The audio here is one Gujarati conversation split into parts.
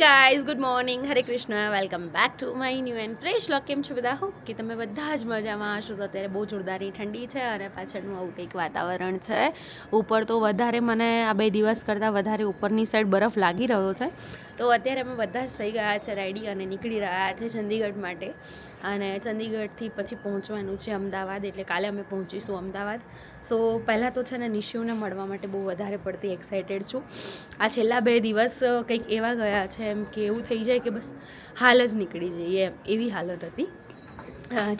Guys good morning Hare Krishna welcome back to my new and fresh look કેમ છો બધા? હો કે તમે બધા જ મજામાં હશો. તો અત્યારે બહુ જોરદારી ઠંડી છે અને પાછળનું આવું કંઈક વાતાવરણ છે. ઉપર તો વધારે મને આ બે દિવસ કરતાં વધારે ઉપરની સાઈડ બરફ લાગી રહ્યો છે. તો અત્યારે અમે બધા જ થઈ ગયા છે રેડી અને નીકળી રહ્યા છે ચંદીગઢ માટે. અને ચંદીગઢથી પછી પહોંચવાનું છે અમદાવાદ એટલે કાલે અમે પહોંચીશું અમદાવાદ. સો પહેલાં તો છે ને નિશિઓને મળવા માટે બહુ વધારે પડતી એક્સાઇટેડ છું. આ છેલ્લા બે દિવસ કંઈક એવા ગયા છે એમ કે એવું થઈ જાય કે બસ હાલ જ નીકળી જઈએ એમ એવી હાલત હતી.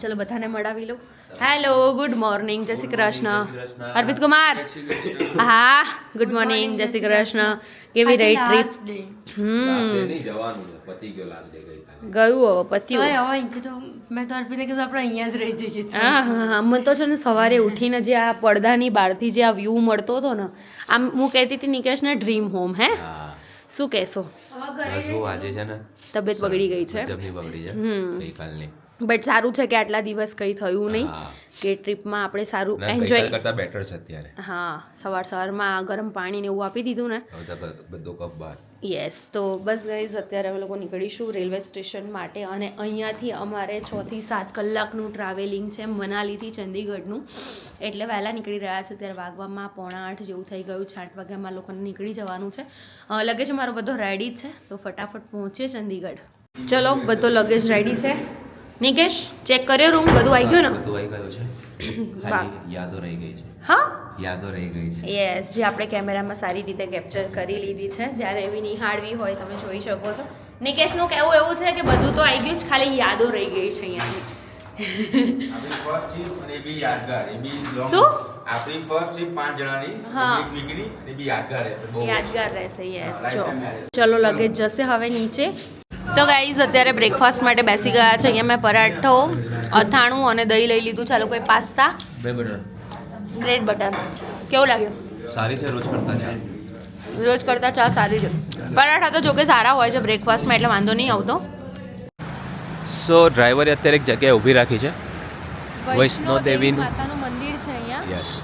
ચલો બધાને મળાવી લઉં. હેલો ગુડ મોર્નિંગ જય શ્રી કૃષ્ણ. અર્પિત કુમાર. હા ગુડ મોર્નિંગ જય શ્રી કૃષ્ણ. કેવી રહી ટ્રીપ હમ. પતી ગયો લાસ્ટ ડે ગઈકાલે. ગયું હવે પત્યું. હવે હવે તો મેં તો અર્પિતે કીધું આપણે અહીંયા જ રહી જઈએ. હા હા હા મને તો છે ને સવારે ઉઠીને જે આ પડદાની બહારથી જે આ વ્યૂ મળતો હતો ને આમ હું કહેતી હતી નિકેશને ડ્રીમ હોમ હે? શું કહેશો? શું આજે છે ને? તબિયત બગડી ગઈ છે. બગડી છે. ગઈકાલની. બટ સારું છે કે આટલા દિવસ કંઈ થયું નહીં કે ટ્રીપમાં આપણે સારું એન્જોય કરતા બેટર છે અત્યારે. હા સવાર સવારમાં ગરમ પાણી ને એવું આપી દીધું ને. બધો કપ બહાર યસ તો બસ ગાઈઝ અત્યારે અમે લોકો નીકળીશું રેલવે સ્ટેશન માટે અને અહીંયાથી અમારે છ થી સાત કલાકનું ટ્રાવેલિંગ છે મનાલીથી ચંદીગઢનું. એટલે વહેલા નીકળી રહ્યા છે ત્યારે વાગવામાં પોણા આઠ જેવું થઈ ગયું છે આઠ વાગ્યામાં લોકોને નીકળી જવાનું છે. લગેજ અમારો બધો રેડી જ છે તો ફટાફટ પહોંચીએ ચંદીગઢ. ચલો બધો લગેજ રેડી છે. નિકેશ ચેક કર્યો રૂમ બધું આવી ગયું ને? બધું આવી ગયું છે. યાદો રહી ગઈ છે. હા? યાદો રહી ગઈ છે. યસ જે આપણે કેમેરામાં સારી રીતે કેપ્ચર કરી લીધી છે. જ્યારે એવી નિહાળવી હોય તમે જોઈ શકો છો. નિકેશનું કહેવું એવું છે કે બધું તો આવી ગયું છે ખાલી યાદો રહી ગઈ છે long- શું? આપણી ફર્સ્ટ ટ્રીપ પાંચ જણાની હા. એક વીકની એ બી યાદગાર રહેશે. બહુ યાદગાર રહેશે યસ જો lifetime ચલો લગેજ જશે હવે નીચે. તો ગાઈઝ અત્યારે બ્રેકફાસ્ટ માટે બેસી ગયા છે. અહીંયા મેં પરાઠો અથાણું અને દહીં લઈ લીધું. ચાલો કોઈ પાસ્તા? બે બટર બ્રેડ બટર કેવું લાગ્યું? સારી છે રોજ કરતા ચાલ રોજ કરતા ચા સારી છે. પરાઠા તો જોકે સારા હોય છે બ્રેકફાસ્ટમાં એટલે વાંધો નહીં આવતો. સો ડ્રાઈવરે અત્યારે એક જગ્યાએ ઊભી રાખી છે. વૈષ્ણો દેવીનું- માતાનું મંદિર છે અહીંયા. યસ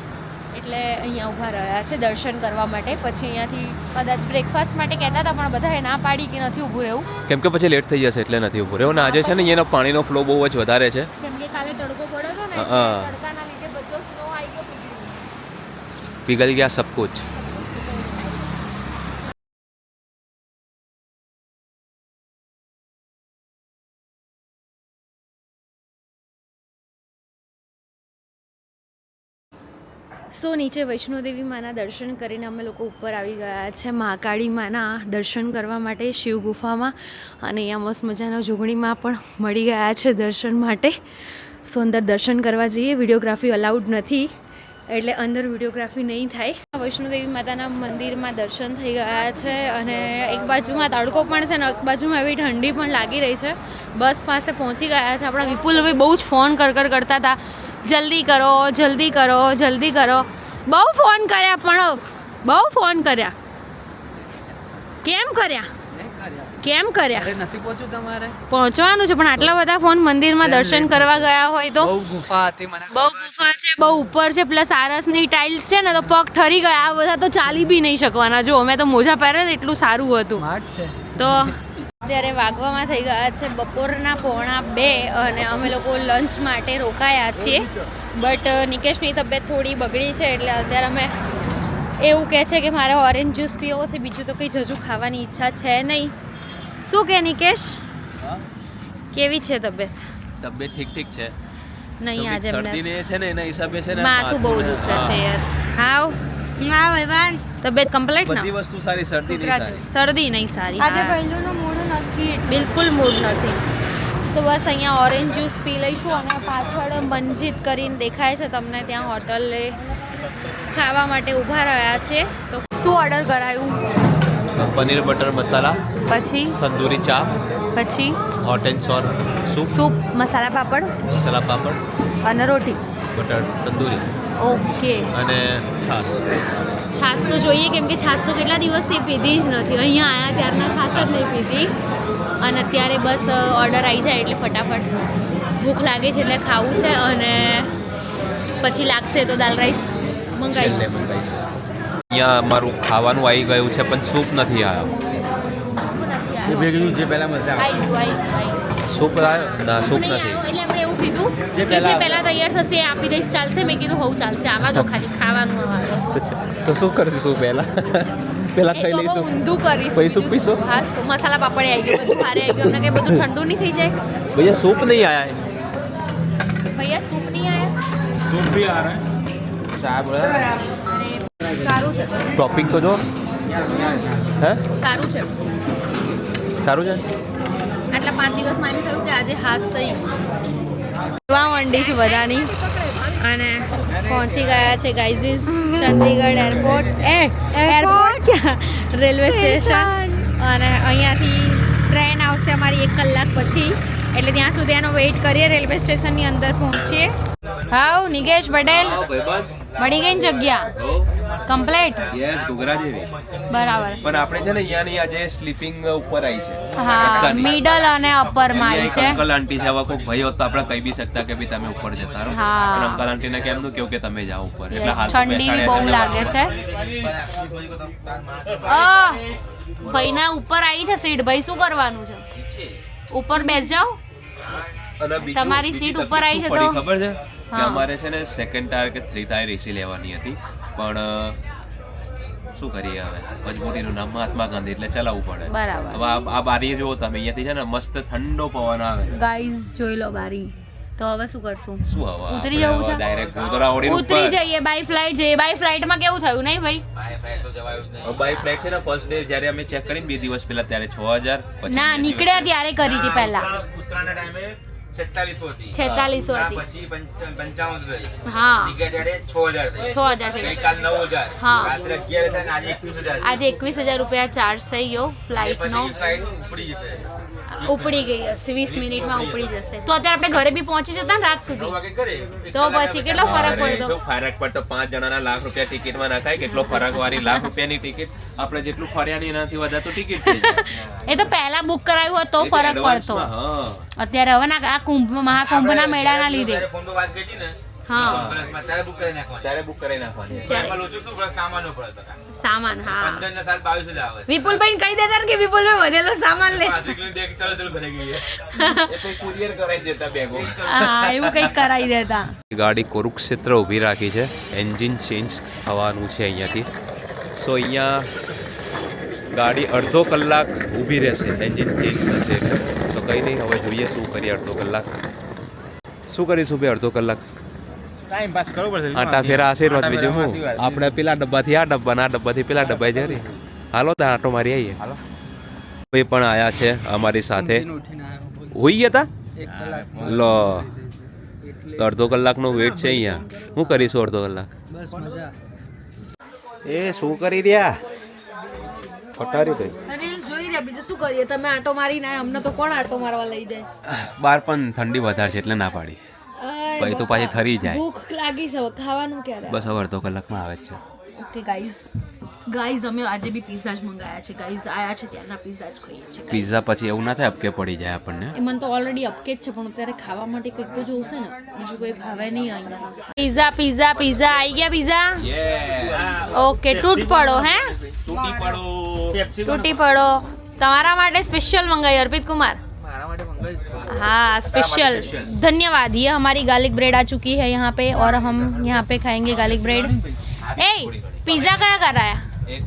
એટલે અહીંયા ઊભા રહ્યા છે દર્શન કરવા માટે. પછી અહીંયાથી કદાચ બ્રેકફાસ્ટ માટે કહેતા હતા પણ બધાએ ના પાડી કે નથી ઊભું રહેવું. કેમ કે પછી લેટ થઈ જશે એટલે નથી ઊભું રહેવું. ને આજે છે ને અહીંયાનો પાણીનો ફ્લો બહુ જ વધારે છે. કેમ કે કાલે તડકો પડ્યો હતો ને તડકાના લીધે બધો સ્નો આવી ગયો પીગળી ગયા. સબકુછ સો નીચે વૈષ્ણોદેવી માના દર્શન કરીને અમે લોકો ઉપર આવી ગયા છે મહાકાળી માના દર્શન કરવા માટે શિવ ગુફામાં. અને અહીંયા મસ્ત મજાના જોગણીમાં પણ મળી ગયા છે દર્શન માટે. સો અંદર દર્શન કરવા જઈએ. વિડીયોગ્રાફી અલાઉડ નથી. એટલે અંદર વિડીયોગ્રાફી નહીં થાય. વૈષ્ણોદેવી માતાના મંદિરમાં દર્શન થઈ ગયા છે અને એક બાજુમાં તડકો પણ છે ને એક બાજુમાં એવી ઠંડી પણ લાગી રહી છે. બસ પાસે પહોંચી ગયા છે. આપણા વિપુલભાઈ બહુ જ ફોન કર, કરતા હતા. જલ્દી કરો જલ્દી કરો જલ્દી કરો. બહુ ફોન કર્યા પણ બહુ ફોન કર્યા. કેમ કર્યા? કેમ કર્યા? નથી પહોંચ્યું તમારે? પહોંચવાનું છે પણ આટલા બધા ફોન મંદિરમાં દર્શન કરવા ગયા હોય તો? બહુ ગુફા હતી મને બહુ ગુફા છે બહુ ઉપર છે પ્લસ આરસની ટાઇલ્સ છે ને તો પગ ઠરી ગયા આ બધા તો ચાલી બી નહીં શકવાના. જો અમે તો મોજા પહેરે ને એટલું સારું હતું. સ્માર્ટ છે. તો અત્યારે વાગવામાં થઈ ગયા છે બપોરના પોણા બે અને અમે લોકો લંચ માટે રોકાયા છીએ. બટ નિકેશની તબિયત થોડી બગડી છે એટલે અત્યારે અમે એવું કહે છે કે મારે ઓરેન્જ જ્યુસ પીવો છે બીજું તો કંઈ જજુ ખાવાની ઈચ્છા છે નહીં. શું કે નિકેશ? કેવી છે તબિયત? તબિયત ઠીક ઠીક છે. નહીં આજે એમને છે ને એના હિસાબે છે ને માથું બહુ દુખે છે યસ હાવ. હા ભાઈવાન તબિયત કમ્પ્લીટ બધી વસ્તુ સારી શરદી નહીં સારી. શરદી નહીં સારી આજે હા. નથી બિલકુલ મૂડ નથી. તો બસ અહીંયા ઓરેન્જ જ્યુસ પી લઈશું અને પાછળ મંજીત કરીને દેખાય છે તમને ત્યાં હોટલે ખાવા માટે ઊભા રહ્યા છે. તો શું ઓર્ડર કરાયું? પનીર બટર મસાલા પછી? તંદૂરી ચા પછી? Hot and sour soup soup masala papad? Masala papad અને રોટી? બટર તંદૂરી. ઓકે અને છાસ છાશ તો જોઈએ કેમ કે છાશ તો કેટલા દિવસથી પીધી જ નથી. અહીંયા આવ્યા ત્યારના છાસ જ નહીં પીધી. અને અત્યારે બસ ઓર્ડર આવી જાય એટલે ફટાફટ ભૂખ લાગે છે એટલે ખાવું છે અને પછી લાગશે તો દાલ રાઈસ મંગાવીશ અહીંયા મારું ખાવાનું આવી ગયું છે પણ સૂપ નથી આવ્યો. સૂપ આવ્યો ના સૂપ નથી. કીધું જે કે જે પહેલા- તૈયાર થશે એ આપી દઈશ ચાલશે. મેં કીધું હોઉં ચાલશે. આવા દો ખાલી ખાવાનું આવા તો શું કરશું શું પહેલા? પહેલા એ ખાઈ લઈશું. ઊંધું કરીશું પૈસું બીજું પીશું? હા તો મસાલા પાપડ આવી ગયું બધું ખારે આવી ગયું. અમને કઈ બધું ઠંડુ નહીં થઈ જાય? ભૈયા સૂપ નહીં આયા ભૈયા સૂપ નહીં આયા? સૂપ ભી આ રહા ચા બોલે સારું છે. ટોપિક તો જો. હે? સારું છે. સારું છે? આટલા પાંચ દિવસમાં એમ થયું કે આજે હાસ થઈ. જોવા મંડી છે બધાની. અને પહોંચી ગયા છે ગાઈઝીસ ચંદીગઢ એરપોર્ટ એ એરપોર્ટ રેલવે સ્ટેશન. અને અહીંયાથી ટ્રેન આવશે અમારી એક કલાક પછી. એટલે ત્યાં સુધી એનો વેઇટ કરીએ, રેલવે સ્ટેશનની અંદર પહોંચીએ. હાઉ નિગેશ પટેલ. મળી ગઈ ને જગ્યા? કમ્પ્લેટ યસ ઘોઘરા જેવી બરાબર. પણ આપણે છે ને અહીંયાની આજે સ્લીપિંગ ઉપર આવી છે. હા મિડલ અને અપરમાં આવી છે. અંકલ આંટી છે કોઈ ભાઈ હોત તો આપણે કહી બી શકતા કે ભઈ તમે ઉપર જતા રહો. પણ અંકલ આંટીને કેમનું કેવું કે તમે જાઓ ઉપર? એટલે હાલ ઠંડી બહુ લાગે છે. આ ભાઈના ઉપર આવી છે સીટ ભાઈ શું કરવાનું છે? ઉપર બેસ જાઓ. તમારી સીટ ઉપર આવી છે તો? ખબર છે? કે અમારે છે ને સેકન્ડ ટાયર કે થ્રી ટાયર એસી લેવાની હતી. પણ શું કરીએ હવે? મજબૂરીનું નામ મહાત્મા ગાંધી એટલે ચલાવવું પડે. બરાબર. હવે આ બારી જુઓ તમે અહીંયાથી છે ને મસ્ત ઠંડો પવન આવે. ગાઈઝ જોઈ લો બારી. તો હવે શું કરશું? શું હવે ઉતરી જવું છે? ડાયરેક્ટ ગોધરા ઓડીને ઉતરી ઉપર. જઈએ બાય ફ્લાઇટ જઈએ. બાય ફ્લાઇટમાં કેવું થયું નહીં ભાઈ? બાય ફ્લાઇટ છે ને ફર્સ્ટ ડે જ્યારે અમે ચેક કરીને બે દિવસ પહેલા ત્યારે છ હજાર પછી ના નીકળ્યા ત્યારે કરી હતી પહેલા. ઉતરાના ટાઈમે 4600 હતી. 4600 હતી. પછી પંચ- 5500 થઈ. હા. છ ત્યારે 6000 થઈ. 6000 થઈ. ગઈકાલ 9000 હા. રાત્રે 11 થાય ને આજે 21000 આજે એકવીસ હજાર રૂપિયા ચાર્જ થઈ ગયો ફ્લાઇટનો નો. ફ્લાઇટ ઉપડી જશે. ઉપડી ગઈ હશે વીસ મિનિટમાં ઉપડી જશે. તો અત્યારે આપણે ઘરે બી પહોંચી જતા ને રાત સુધી? તો પછી કેટલો ફરક પડતો? ફરક પડતો પાંચ જણાના લાખ રૂપિયા ટિકિટમાં નાખાય કેટલો ફરક વાળી લાખ રૂપિયાની ટિકિટ? આપણે જેટલું ફર્યા ની એનાથી વધારે તો ટિકિટ એ તો પહેલા બુક કરાયું હોત તો ફરક પડતો. અત્યારે હવે ના આ કુંભ મહાકુંભના મેળાના લીધે. સામાન હા ગાડી કુરુક્ષેત્ર ઊભી રાખી છે એન્જિન ચેન્જ થવાનું છે અહીંયાથી સો અહીંયા ગાડી અડધો કલાક ઊભી રહેશે એન્જિન ચેન્જ થશે તો કંઈ નહીં હવે જોઈએ શું કરીએ અડધો કલાક શું કરીશું ભાઈ અડધો કલાક ટાઈમ પાસ કરવો પડશે આટા ફેરા આશીર્વાદ બીજું હું આપણે પેલા ડબ્બાથી આ ડબ્બા આ ડબ્બાથી પેલા ડબ્બા જરી હાલો ત્યાં આટો મારી આવીએ હાલો. પણ આયા છે અમારી સાથે. હોઈ ગયા તા? લો. અડધો કલાકનો વેટ છે અહીંયા. શું કરીશું અડધો કલાક? એ શું કરી રહ્યા? પટારી બીજું શું કરીએ? તમે આટો મારી ના અમને તો કોણ આટો મારવા લઈ જાય? બાર પણ ઠંડી વધારે છે એટલે ના પાડી. પછી તો પાછી થરી જાય. ભૂખ લાગી છે ખાવાનું ક્યારે? બસ હવે અડધો કલાકમાં આવે છે. ઓકે ગાઈઝ ગાઈઝ અમે આજે બી પીઝા જ મંગાયા છે. ગાઈઝ આયા છે ત્યારના પીઝા જ ખાઈએ છીએ પીઝા પછી એવું ના થાય અપકે પડી જાય આપણને. એ મને તો ઓલરેડી અપકે જ છે પણ અત્યારે ખાવા માટે કંઈક તો જોશે ને. બીજું કોઈ ભાવે નહીં અહીંયા પીઝા પીઝા પીઝા આવી ગયા પીઝા ઓકે તૂટ પડો હે? તૂટી પડો. તૂટી પડો. તમારા માટે સ્પેશિયલ મંગાવી અર્પિત કુમાર મારા માટે મંગાવી हाँ स्पेशल धन्यवाद ये हमारी गार्लिक ब्रेड आ चुकी है यहाँ पे और हम यहाँ पे खाएंगे गार्लिक ब्रेड ए पिज्जा कया कराया એક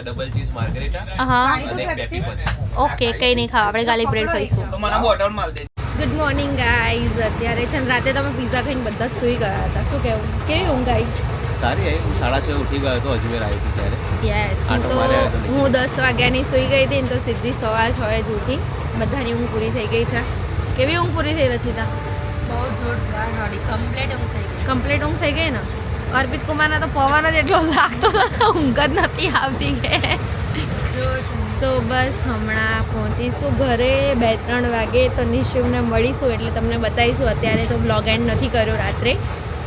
ડબલ ચીઝ માર્ગરેટા हाँ અને એક પેપી પનીર ઓકે કંઈ નહીં ખાવા આપણે ગાર્લિક બ્રેડ ખાઈશું તો મને બોટલ માલ દે ગુડ મોર્નિંગ ગાઈઝ અત્યારે છે ને રાતે તમે પિઝા ખાઈને બધા જ સૂઈ ગયા હતા શું કહેવું કેવી ઊંઘ આવી સારી આવી હું સાડા છ ઉઠી ગયો હતો અજમેર આવી હતી ત્યારે યસ હું આંટો તો માર્યા હતો નીચે. હું દસ વાગ્યાની સૂઈ ગઈ હતી ને તો સીધી સવા છ જ ઉઠી બધાની ઊંઘ પૂરી થઈ ગઈ છે કેવી ઊંઘ પૂરી થઈ રચિતા બહુ જોરદાર ગાડી. કમ્પ્લીટ ઊંઘ થઈ ગઈ. કમ્પ્લીટ ઊંઘ થઈ ગઈ ને? અર્પિત કુમારના તો પવન જ એટલો લાગતો હતો ઊંઘ જ નથી આવતી કે. સો બસ હમણાં પહોંચીશું ઘરે. બે ત્રણ વાગે તો નિશિવને મળીશું એટલે તમને બતાવીશું. અત્યારે તો બ્લોગ એન્ડ નથી કર્યો રાત્રે.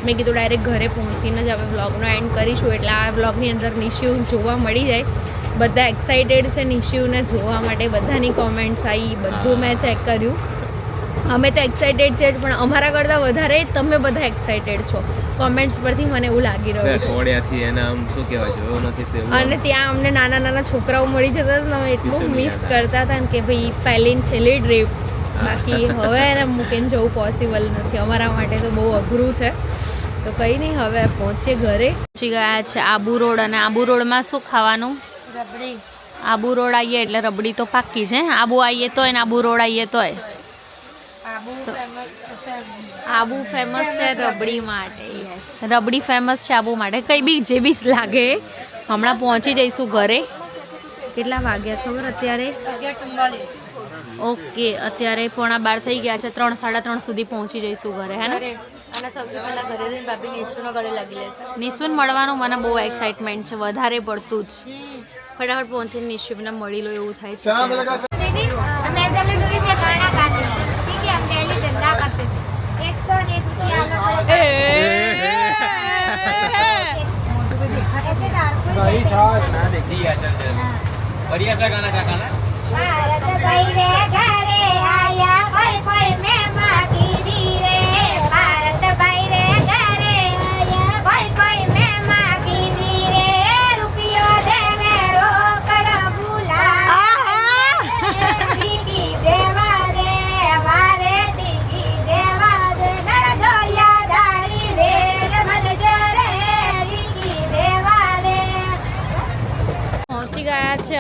મેં કીધું ડાયરેક્ટ ઘરે પહોંચીને જ હવે બ્લોગનો એન્ડ કરીશું. એટલે આ બ્લોગની અંદર નિશિવ જોવા મળી જાય. બધા એક્સાઇટેડ છે નિશિવને જોવા માટે. બધાની કોમેન્ટ્સ આવી બધું મેં ચેક કર્યું. અમે તો એક્સાઇટેડ છે પણ અમારા કરતાં વધારે તમે બધા એક્સાઇટેડ છો. કોમેન્ટ્સ પરથી મને એવું લાગી રહ્યું છે. ઓડિયાથી એને આમ શું કહેવાય જોયો નથી તે અને ત્યાં અમને નાના નાના છોકરાઓ મળી જતા હતા અમે એટલું મિસ કરતા હતા કે ભાઈ પહેલી છેલ્લી ટ્રીપ બાકી હવે એને મૂકીને જવું પોસિબલ નથી. અમારા માટે તો બહુ અઘરું છે. તો કંઈ નહીં હવે પહોંચીએ ઘરે. પહોંચી ગયા છે આબુ રોડ અને આબુ રોડમાં શું ખાવાનું? રબડી. આબુ રોડ આવીએ એટલે રબડી તો પાકી છે. આબુ આવીએ તોય ને આબુ રોડ આવીએ તોય. આબુ ફેમસ છે રબડી માટે રબડી ફેમસ છે આબુ માટે. કંઈ બી જે બી લાગે હમણાં પહોંચી જઈશું ઘરે. કેટલા વાગ્યા ખબર અત્યારે? ઓકે અત્યારે પોણા બાર થઈ ગયા છે. ત્રણ સાડા ત્રણ સુધી પહોંચી જઈશું ઘરે હે ને? નિશુન મળવાનું મને બહુ એક્સાઇટમેન્ટ છે વધારે પડતું જ. ફટાફટ પહોંચીને નિશુને મળી લો એવું થાય છે. ठीक है चल चल बढ़िया सा गाना क्या गाना भारत भाई रे घरे आया कोई कोई मेहमान दीदी रे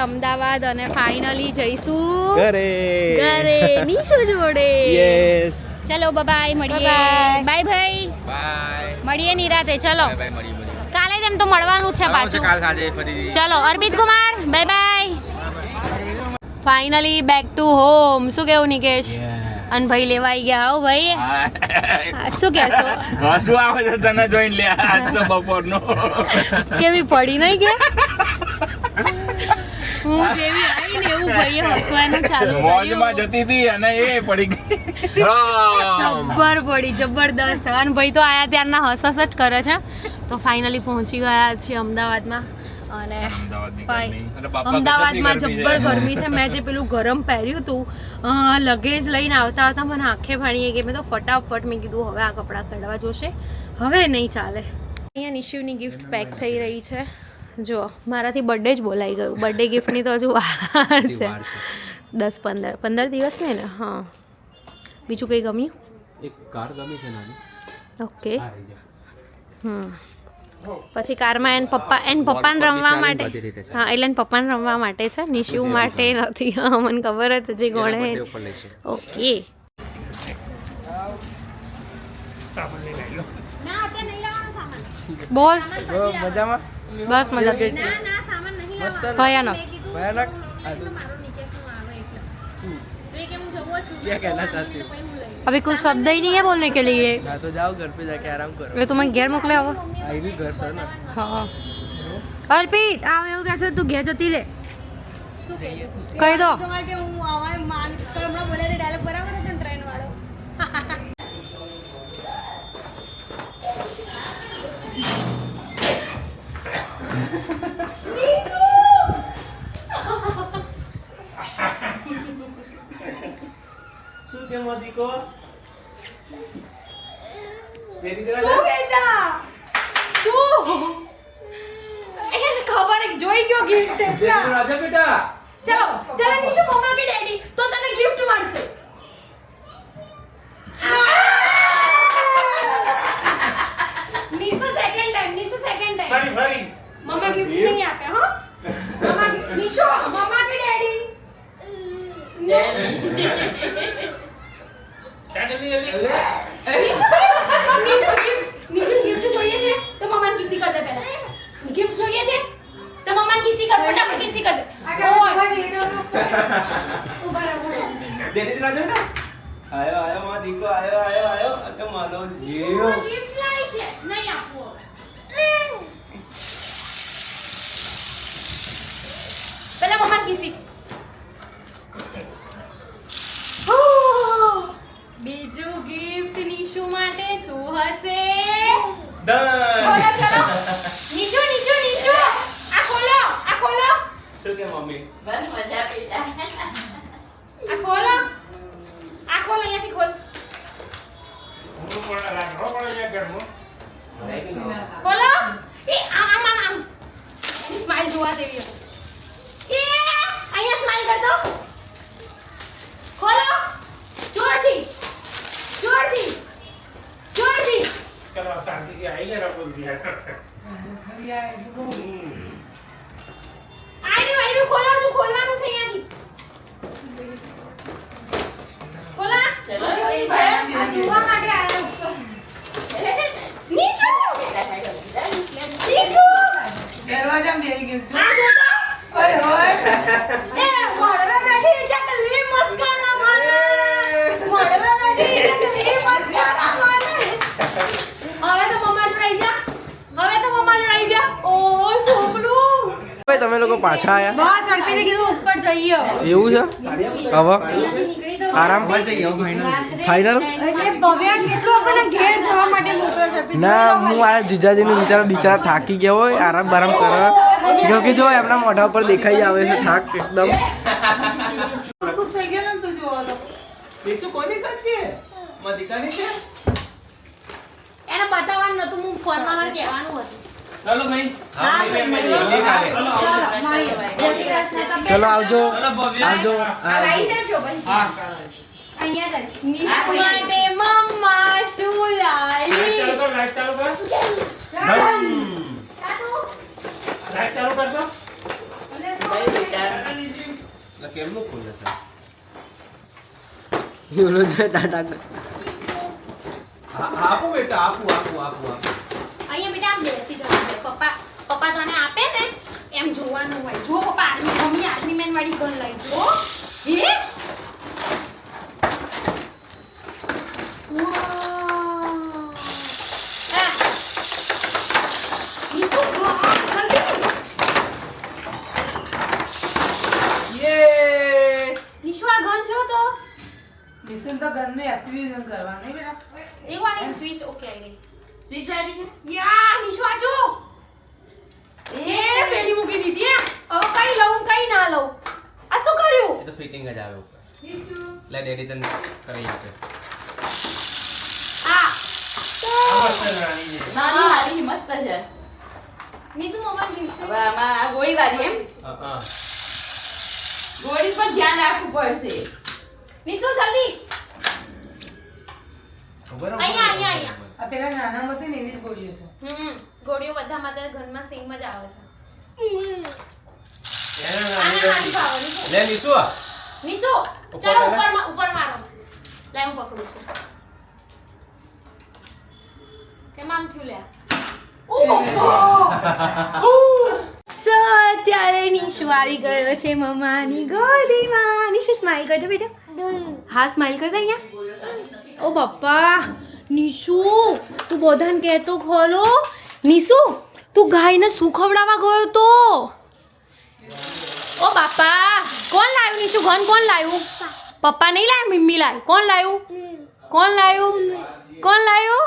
અમદાવાદ અને ફાઇનલી જઈશું. ઘરે. ઘરે. નિશુ જોડે યસ ચલો બાય મળીએ. બાય ભાઈ. બાય મળીએ નિરાતે ચલો. કાલે તેમ તો મળવાનું છે પાછું. ચલો Arpit Kumar bye bye finally back to home શું કેવું નિકેશ? અને ભાઈ લેવાઈ ગયા હો ભાઈ. શું કહેશો? હસવું આવે છે તને જોઈને લે? આજ તો બપોરનો. કેવી પડી નહીં કે? હું જેવી આવી ને એવું ભાઈએ હસવાનું ચાલુ મોજમાં કર્યું જતી હતી અને એ પડી ગઈ. જબ્બર પડી જબરદસ્ત અને ભાઈ તો આયા ત્યારના હસ હસ જ કરે છે. તો ફાઇનલી પહોંચી ગયા છીએ અમદાવાદમાં. અને અમદાવાદમાં જબ્બર ગરમી છે. મેં જે પેલું ગરમ પહેર્યું હતું લગેજ લઈને આવતા આવતા મને આંખે ભાણીએ કે મેં તો ફટાફટ મેં કીધું હવે આ કપડાં કાઢવા જોશે. હવે નહીં ચાલે. અહીંયા નિશિવની ગિફ્ટ પેક થઈ રહી છે. જો મારાથી બર્થડે જ બોલાઈ ગયું. બર્થડે ગિફ્ટની તો હજુ વાર છે. દસ પંદર. પંદર દિવસ નહીં ને? હા. બીજું કંઈ ગમ્યું? એક કાર ગમી છે નાની. ઓકે હમ. પછી કારમાં એન પપ્પા એન પપ્પાને રમવા માટે. હા એટલે એન પપ્પાને રમવા માટે છે. નિશિવ માટે નથી. હા મને ખબર જ જે ગણે. ઓકે બોલ. મજામાં? બસ મજા મસ્ત ભયાનક ભયાનક क्या कहना चाहती हो अभी कुछ शब्द ही नहीं है बोलने के लिए मैं तो जाओ घर पे जाके आराम करो એટલે તું મને ઘેર મોકલે હવે आई भी घर से ना હા અર્પિત આવ એવું કહેશે તું ઘેર જતી રે કહી દો શું આયો આયો માં દીકો આયો આયો આયો અકે માનો હું gift લાવી છે નહીં આપવું. પેલા મમ્મા કિસી હશે? ખોલો ચલો. નિશુ નિશુ નિશુ આ ખોલો આ ખોલો. શું કે મમ્મી? આ ખોલો. આ ખોલ અહીંયાથી ખોલ. બોલો એ આમ આમ આમ આમ. સ્માઈલ જોવા હતી. એ અહીંયા સ્માઈલ કર દો ખોલો. જોરથી. જોરથી. જોરથી આયરું આયરું ખોલો હજુ ખોલવાનું છે અહીંયાથી. ખોલા. આ જોવા માટે આવ્યા નીશુ નીશુ દરવાજામાં બેસી ગયું છે. આ જોતો ઓય હોય. એ મોડવે બેઠી છે કલવી મસ્કારા મારે મોડવે બેઠી છે કલવી મસ્કારા મારે હવે તો મમ્મા જોડાઈ જા હવે તો મમ્મા જોડાઈ જા ઓ છોકલું ભાઈ તમે લોકો પાછા આયા? બસ અર્પિતે કીધું ઉપર જઈએ. એવું છે? હવે? આરામ? ફાઈનલ. ના હું મારા જીજાજીને બિચારા બિચારા થાકી ગયા હોય આરામ બારામ કરે. જો કે જો એમના મોઢા પર દેખાઈ આવે છે થાક એકદમ. એને બતાવવાનું નતું હું ફોનમાં કહેવાનું હતું. હા, ભાઈ, ચલો આવજો. આવજો. કેમનું ખુલે છે? ટાટા હા, આપું બેટા આપું આપું આપું આપું. અહીંયા બેટા આમ છે. પપ્પા પપ્પા તને આપે ને? એમ જોવાનું હોય. જો પપ્પા આર્મી મમ્મી આર્મી મેન વાળી ગન લઈ જો હે. ગન તો. નિશુન તો ઘરનું એક્સપિરિયન્સ કરવાનું નહીં બેટા? સ્વિચ ઓકે આવી ગઈ. સ્વિચ આવી ગઈ યા નિશુ આજો જો. એ પેલી મૂકી દીધી હે હવે કઈ લઉં કઈ ના લઉં. આ શું કર્યું? એ તો ફિટિંગ જ આવે ઉપર. લે ડેડી તને કરી આપે. આ નાની હાલી હિંમત પર છે. નિશુ મોબાઈલ નિશુ હવે આમાં આ ગોળી વાળી એમ. હા, હા. ગોળી પર ધ્યાન રાખવું પડશે. નિશુ જલ્દી ખબર અહીંયા, અહીંયા, અહીંયા. આ પેલા નાનામાં હતી ને એવી જ ગોળીઓ છે. હમ ગોળીઓ બધા માતા ઘરમાં સેમ જ આવે છે. લે નિશુ આ. નિશુ ચાલો ઉપર મા- ઉપર મારો. લે હું પકડું છું. કેમ આમ થયું લે? સો અત્યારે નિશુ આવી ગયો છે મમ્માની ગોદીમાં. નિશુ સ્માઈલ કરતો બેટા. હા સ્માઈલ કરતા અહીંયા? ઓ બાપા નિશુ તું બધાને કહેતો ખોલો. નિશુ તું ગાયને શું ખવડાવવા ગયો તો? ઓ બાપા કોણ લાવ્યું નિશુ? ઘન કોણ લાવ્યું પપ્પા નહીં લાવ્યા મમ્મી લાવ્યું કોણ લાવ્યું કોણ લાવ્યું કોણ લાવ્યું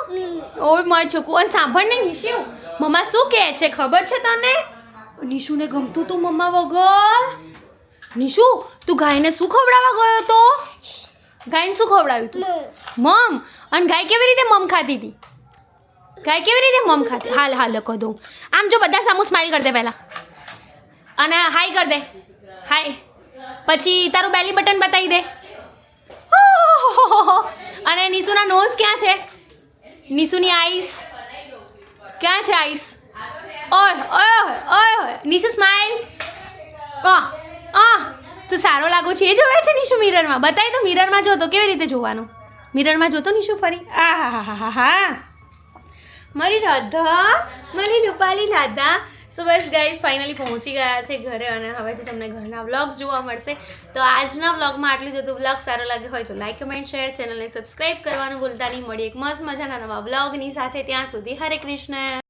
ઓય મારું છોકરું અને સાંભળ ને નિશુ. મમ્મા શું કહે છે ખબર છે તને? નિશુને ગમતું તું મમ્મા વગર? નિશુ તું ગાયને શું ખવડાવવા ગયો તો? ગાયને શું ખવડાવ્યું તું? મમ. અને ગાય કેવી રીતે મમ ખાતી હતી? ગાય કેવી રીતે મમ ખાતી હાલ હાલ, લખો દઉં આમ જો બધા સામું સ્માઇલ કરી દે પહેલાં. અને હાય કર દે. હાય પછી તારું બેલી બટન બતાવી દે. અને નિશુના નોઝ ક્યાં છે? નિશુની આઈસ ક્યાં છે આઈસ ઓય ઓય ઓય નિશુ સ્માઈલ આહ આહ તું સારો લાગો છે. એ જોવે છે નિશુ મિરરમાં બતાવી તો મિરરમાં જોતો કેવી રીતે જોવાનું? મિરરમાં જોતો નિશુ ફરી? આ હા હા હા હા મારી રાધા, મારી રૂપાલી રાધા સો બસ ગાઈઝ ફાઇનલી પહોંચી ગયા છે ઘરે અને હવેથી તમને ઘરના વ્લોગ્સ જોવા મળશે. તો આજના વ્લોગમાં આટલું જ હતું. વ્લોગ સારો લાગ્યો હોય તો લાઈક કમેન્ટ શેર ચેનલને સબસ્ક્રાઇબ કરવાનું ભૂલતા નહીં. મળી એક મસ્ત મજાના નવા વ્લોગની સાથે. ત્યાં સુધી હરે કૃષ્ણ.